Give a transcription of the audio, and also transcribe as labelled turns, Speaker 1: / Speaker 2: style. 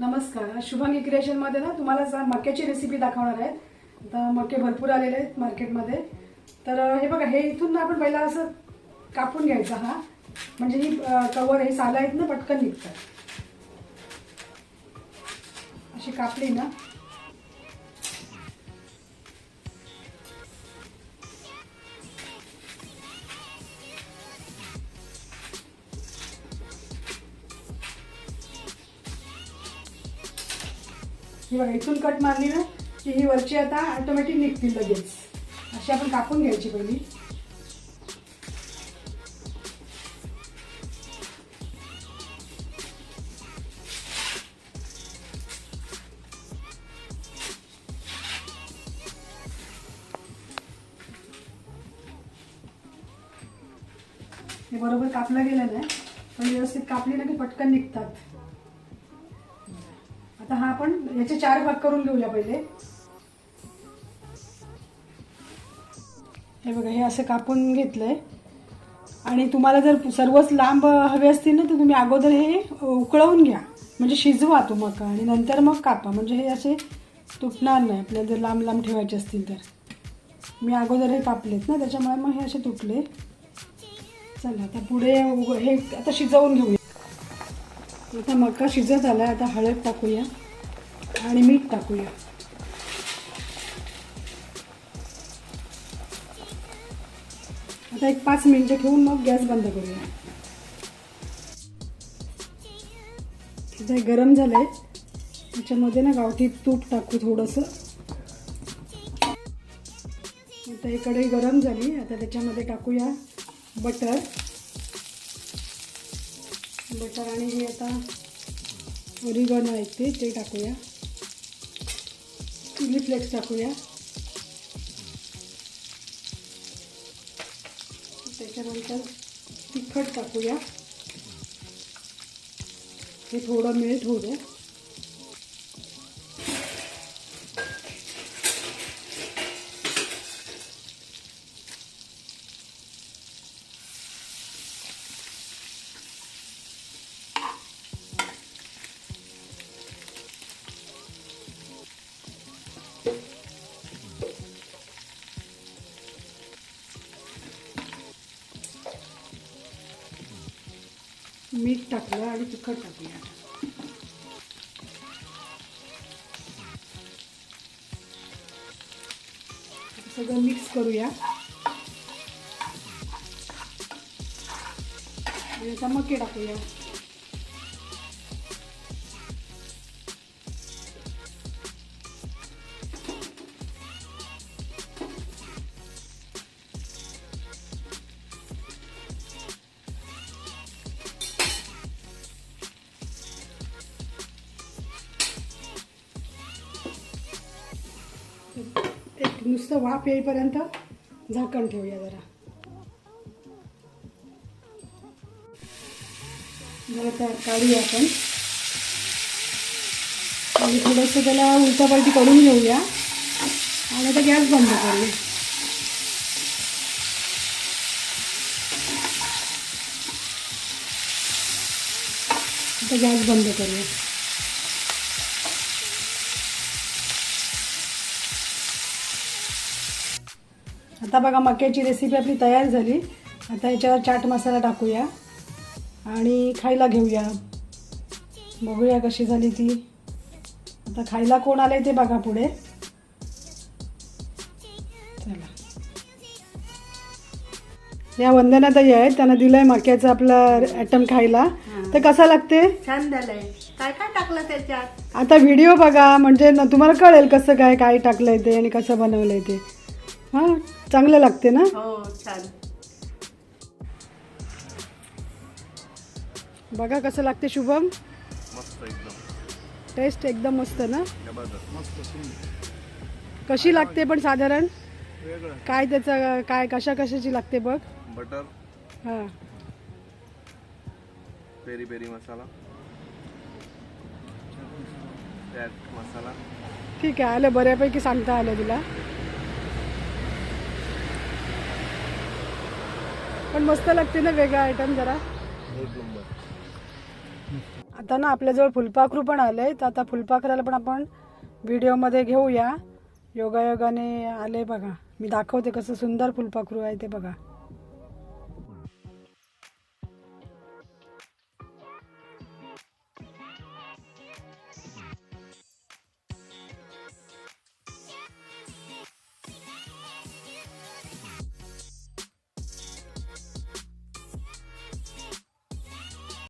Speaker 1: नमस्कार. आज शुभांगी क्रिएशनमध्ये ना तुम्हाला मक्याची रेसिपी दाखवणार आहे आता मके भरपूर आलेले आहेत मार्केटमध्ये. तर हे बघा हे इथून ना आपण पहिला असं कापून घ्यायचा हा. म्हणजे ही कवर हे साला आहेत ना पटकन निघतात. अशी कापली ना. ही बघा इथून कट मारली ना की ही वरची आता ऑटोमॅटिक निघतील लगेच. अशी आपण कापून घ्यायची पहिली. हे बरोबर कापलं गेलं नाही पण व्यवस्थित कापली ना की पटकन निघतात. तर हा आपण याचे चार भाग करून घेऊया पहिले. हे बघा हे असं कापून घेतलंय. आणि तुम्हाला जर सर्वच लांब हवे असतील ना तर तुम्ही अगोदर हे उकळवून घ्या. म्हणजे शिजवा तो मका आणि नंतर मग कापा. म्हणजे हे असे तुटणार नाही. आपल्याला जर लांब लांब ठेवायचे असतील तर. मी अगोदर हे कापलेत ना त्याच्यामुळे मग हे असे तुटले. चला आता पुढे उग- हे आता शिजवून घेऊया. आता मका शिजत आला आता हळद टाकूया. आणि मीठ टाकूया. आता एक पाच मिनिटं ठेवून मग गॅस बंद करूया. आता हे गरम झालंय. त्याच्यामध्ये ना गावठी तूप टाकू थोडंसं. आता ही कढई गरम झाली. आता त्याच्यामध्ये टाकूया बटर. बटर आणि हे आता ओरिगॉन आहेत ते ते टाकूया. चिली फ्लेक्स टाकूया. त्याच्यानंतर तिखट टाकूया. हे थोडं मीठ होऊ द्या. मीठ टाकलं आणि तिखट टाकूया आता सगळं मिक्स करूया. आणि आता मके टाकूया. नुसतं वाफ येईपर्यंत झाकण ठेवूया जरा. जरा त्या काढूया आपण. आणि थोडंसं त्याला उलटापालटी करून घेऊया. आणि आता गॅस बंद करूया. आता गॅस बंद करूया. आता बघा मक्याची रेसिपी आपली तयार झाली. आता याच्यावर चाट मसाला टाकूया. आणि खायला घेऊया. बघूया कशी झाली ती. आता खायला कोण आले ते बघा पुढे. चला. या वंदना ताई आहेत त्यांना दिलंय मक्याचं आपला ॲटम खायला. तर कसा लागते?
Speaker 2: छान झालंय. काय काय टाकलं त्याच्यात?
Speaker 1: आता व्हिडिओ बघा म्हणजे ना तुम्हाला कळेल कसं काय काय टाकलंय ते आणि कसं बनवलंय ते. हां. चांगलं लागते ना?
Speaker 2: हो छान.
Speaker 1: बघा कसं लागते शुभम.
Speaker 3: मस्त एकदम.
Speaker 1: टेस्ट एकदम मस्त ना?
Speaker 3: जबरदस्त. मस्त
Speaker 1: कशी लागते पण साधारण?
Speaker 3: वेगळं.
Speaker 1: काय त्याचं काय कशा कशाची लागते बघ?
Speaker 3: बटर
Speaker 1: हां.
Speaker 3: Peri peri masala. त्यात मसाला.
Speaker 1: ठीक आहे आलं बऱ्यापैकी सांगता आलं तुला. पण मस्त लागते ना वेगळा आयटम जरा. आता ना आपल्याजवळ फुलपाखरू पण आले तर आता फुलपाखराला पण आपण व्हिडिओमध्ये घेऊया. योगायोगाने आले बघा. मी दाखवते कसं सुंदर फुलपाखरू आहे ते बघा.